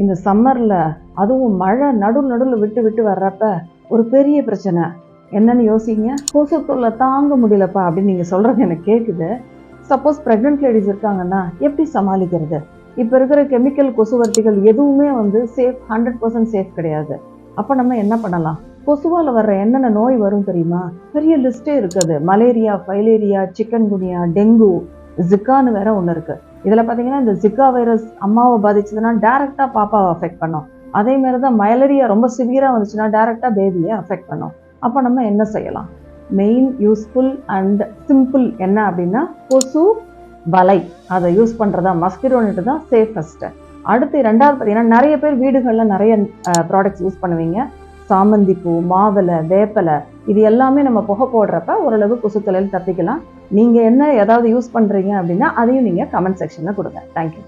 இந்த சம்மரில் அதுவும் மழை நடுவில் நடுவில் விட்டு விட்டு வர்றப்ப ஒரு பெரிய பிரச்சனை. என்னன்னு யோசிங்க. கொசு தொல்லை தாங்க முடியலப்பா அப்படின்னு நீங்கள் சொல்கிறது எனக்கு கேட்குது சப்போஸ் ப்ரெக்னென்ட் லேடிஸ் இருக்காங்கன்னா எப்படி சமாளிக்கிறது? இப்போ இருக்கிற கெமிக்கல் கொசுவர்த்திகள் எதுவுமே வந்து சேஃப் ஹண்ட்ரட் பர்சன்ட் சேஃப் கிடையாது. அப்போ நம்ம என்ன பண்ணலாம்? கொசுவால் வர்ற என்னென்ன நோய் வரும் தெரியுமா? பெரிய லிஸ்ட்டே இருக்குது. Malaria filaria chikungunya dengue ஜிக்கான்னு வேற ஒன்று இருக்குது இதில் பார்த்தீங்கன்னா இந்த ஜிக்கா வைரஸ் அம்மாவை பாதிச்சதுன்னா டேரெக்டாக பாப்பாவை அஃபெக்ட் பண்ணும். அதே மாதிரி தான் மயலரியா ரொம்ப சிவியராக வந்துச்சுன்னா டேரெக்டாக பேபியை அஃபெக்ட் பண்ணும். அப்போ நம்ம என்ன செய்யலாம்? மெயின் யூஸ்ஃபுல் அண்ட் சிம்பிள் என்ன அப்படின்னா கொசு வலை. அதை யூஸ் பண்ணுறதா மஸ்கிரோனிட்டு தான் சேஃபஸ்ட்டு அடுத்து ரெண்டாவது பார்த்தீங்கன்னா நிறைய பேர் வீடுகளில் நிறைய ப்ராடக்ட்ஸ் யூஸ் பண்ணுவீங்க. சாமந்தி பூ மாவிலை வேப்பலை இது எல்லாமே நம்ம புகை போடுறப்ப ஓரளவு கொசுத்தலையில் தப்பிக்கலாம். நீங்கள் என்ன ஏதாவது யூஸ் பண்ணுறீங்க அப்படின்னா அதையும் நீங்கள் கமெண்ட் செக்ஷனில் கொடுங்க. தேங்க்யூ